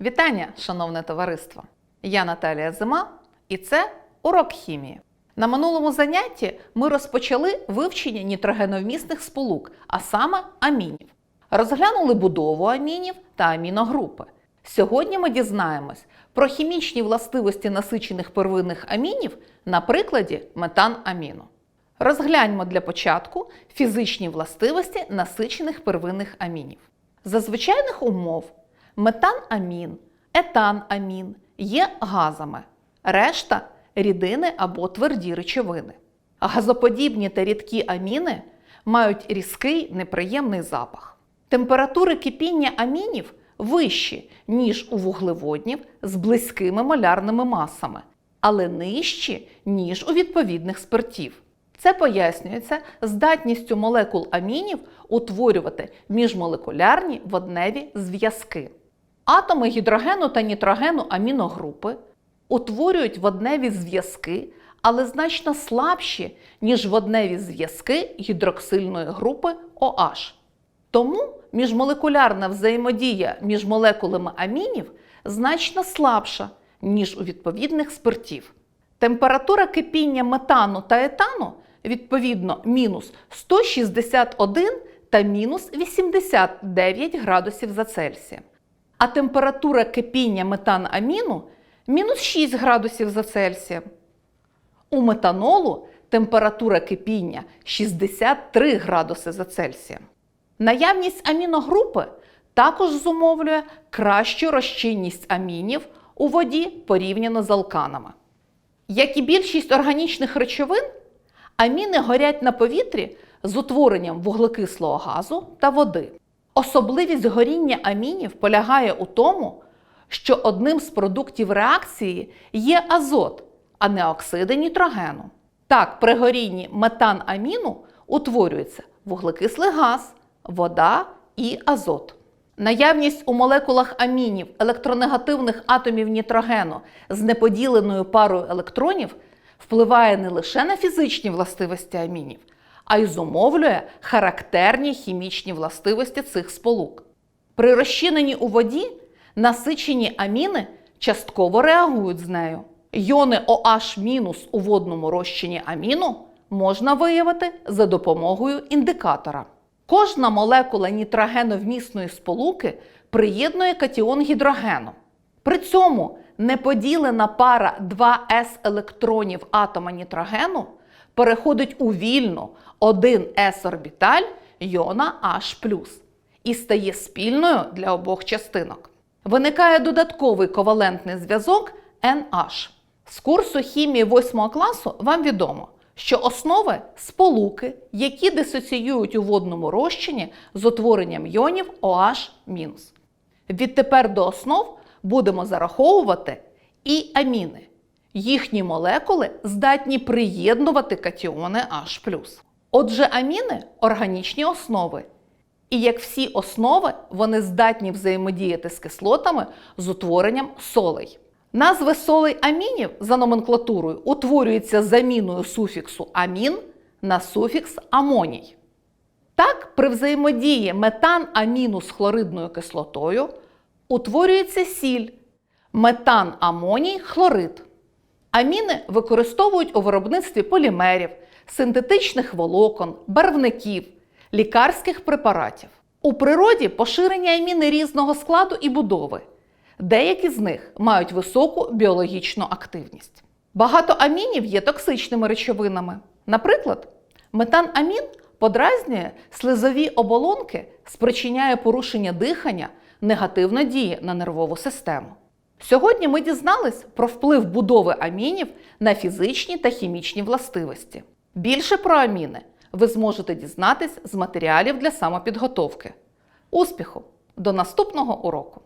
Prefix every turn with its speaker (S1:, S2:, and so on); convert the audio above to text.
S1: Вітання, шановне товариство! Я Наталія Зима, і це урок хімії. На минулому занятті ми розпочали вивчення нітрогеновмісних сполук, а саме амінів. Розглянули будову амінів та аміногрупи. Сьогодні ми дізнаємось про хімічні властивості насичених первинних амінів на прикладі метанаміну. Розгляньмо для початку фізичні властивості насичених первинних амінів. За звичайних умов метанамін, етанамін є газами, решта рідини або тверді речовини. Газоподібні та рідкі аміни мають різкий неприємний запах. Температури кипіння амінів вищі, ніж у вуглеводнів з близькими молярними масами, але нижчі, ніж у відповідних спиртів. Це пояснюється здатністю молекул амінів утворювати міжмолекулярні водневі зв'язки. Атоми гідрогену та нітрогену аміногрупи утворюють водневі зв'язки, але значно слабші, ніж водневі зв'язки гідроксильної групи OH. Тому міжмолекулярна взаємодія між молекулами амінів значно слабша, ніж у відповідних спиртів. Температура кипіння метану та етану відповідно мінус 161 та мінус 89 градусів за Цельсієм. А температура кипіння метанаміну мінус 6 градусів за Цельсієм. У метанолу температура кипіння 63 градуси за Цельсієм. Наявність аміногрупи також зумовлює кращу розчинність амінів у воді порівняно з алканами. Як і більшість органічних речовин, аміни горять на повітрі з утворенням вуглекислого газу та води. Особливість горіння амінів полягає у тому, що одним з продуктів реакції є азот, а не оксиди нітрогену. Так, при горінні метанаміну утворюється вуглекислий газ, вода і азот. Наявність у молекулах амінів електронегативних атомів нітрогену з неподіленою парою електронів впливає не лише на фізичні властивості амінів, а й зумовлює характерні хімічні властивості цих сполук. При розчиненні у воді насичені аміни частково реагують з нею. Йони OH- у водному розчині аміну можна виявити за допомогою індикатора. Кожна молекула нітрогеновмісної сполуки приєднує катіон гідрогену. При цьому неподілена пара 2s електронів атома нітрогену переходить у вільну 1s орбіталь йона H+, і стає спільною для обох частинок. Виникає додатковий ковалентний зв'язок NH. З курсу хімії 8 класу вам відомо, що основи сполуки, які дисоціюють у водному розчині з утворенням йонів OH-. Відтепер до основ будемо зараховувати і аміни. Їхні молекули здатні приєднувати катіони H+. Отже, аміни органічні основи. І як всі основи, вони здатні взаємодіяти з кислотами з утворенням солей. Назви солей амінів за номенклатурою утворюються заміною суфіксу амін на суфікс амоній. Так, при взаємодії метан-аміну з хлоридною кислотою утворюється сіль метан-амоній хлорид. Аміни використовують у виробництві полімерів, синтетичних волокон, барвників, лікарських препаратів. У природі поширені аміни різного складу і будови. Деякі з них мають високу біологічну активність. Багато амінів є токсичними речовинами. Наприклад, метанамін подразнює слизові оболонки, спричиняє порушення дихання, негативно діє на нервову систему. Сьогодні ми дізнались про вплив будови амінів на фізичні та хімічні властивості. Більше про аміни ви зможете дізнатись з матеріалів для самопідготовки. Успіху! До наступного уроку!